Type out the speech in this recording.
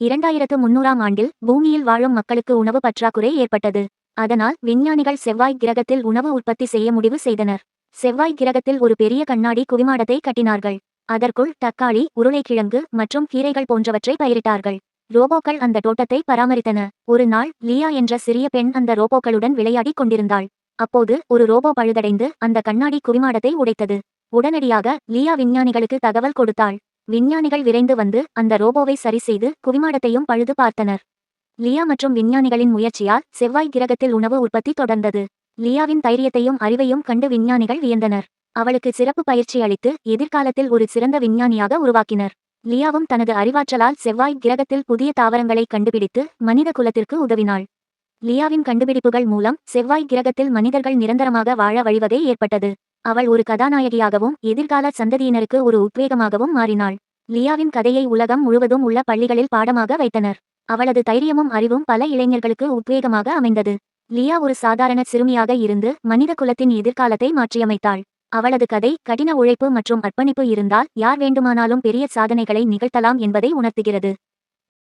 இரண்டாயிரத்து முன்னூறாம் ஆண்டில் பூமியில் வாழும் மக்களுக்கு உணவு பற்றாக்குறை ஏற்பட்டது. அதனால் விஞ்ஞானிகள் செவ்வாய் கிரகத்தில் உணவு உற்பத்தி செய்ய முடிவு செய்தனர். செவ்வாய் கிரகத்தில் ஒரு பெரிய கண்ணாடி குவிமாடத்தை கட்டினார்கள். அதற்குள் தக்காளி உருளைக்கிழங்கு மற்றும் கீரைகள் போன்றவற்றை பயிரிட்டார்கள். ரோபோக்கள் அந்த தோட்டத்தை பராமரித்தன. ஒரு நாள் லியா என்ற சிறிய பெண் அந்த ரோபோக்களுடன் விளையாடிக் கொண்டிருந்தாள். அப்போது ஒரு ரோபோ பழுதடைந்து அந்த கண்ணாடி குவிமாடத்தை உடைத்தது. உடனடியாக லியா விஞ்ஞானிகளுக்கு தகவல் கொடுத்தாள். விஞ்ஞானிகள் விரைந்து வந்து அந்த ரோபோவை சரிசெய்து குவிமாடத்தையும் பழுது பார்த்தனர். லியா மற்றும் விஞ்ஞானிகளின் முயற்சியால் செவ்வாய் கிரகத்தில் உணவு உற்பத்தி தொடர்ந்தது. லியாவின் தைரியத்தையும் அறிவையும் கண்டு விஞ்ஞானிகள் வியந்தனர். அவளுக்கு சிறப்பு பயிற்சி அளித்து எதிர்காலத்தில் ஒரு சிறந்த விஞ்ஞானியாக உருவாக்கினர். லியாவும் தனது அறிவாற்றலால் செவ்வாய் கிரகத்தில் புதிய தாவரங்களை கண்டுபிடித்து மனித குலத்திற்கு உதவினாள். லியாவின் கண்டுபிடிப்புகள் மூலம் செவ்வாய் கிரகத்தில் மனிதர்கள் நிரந்தரமாக வாழ வழிவகை ஏற்பட்டது. அவள் ஒரு கதாநாயகியாகவும் எதிர்கால சந்ததியினருக்கு ஒரு உத்வேகமாகவும் மாறினாள். லியாவின் கதையை உலகம் முழுவதும் உள்ள பள்ளிகளில் பாடமாக வைத்தனர். அவளது தைரியமும் அறிவும் பல இளைஞர்களுக்கு உத்வேகமாக அமைந்தது. லியா ஒரு சாதாரண சிறுமியாக இருந்து மனித குலத்தின் எதிர்காலத்தை மாற்றியமைத்தாள். அவளது கதை கடின உழைப்பு மற்றும் அர்ப்பணிப்பு இருந்தால் யார் வேண்டுமானாலும் பெரிய சாதனைகளை நிகழ்த்தலாம் என்பதை உணர்த்துகிறது.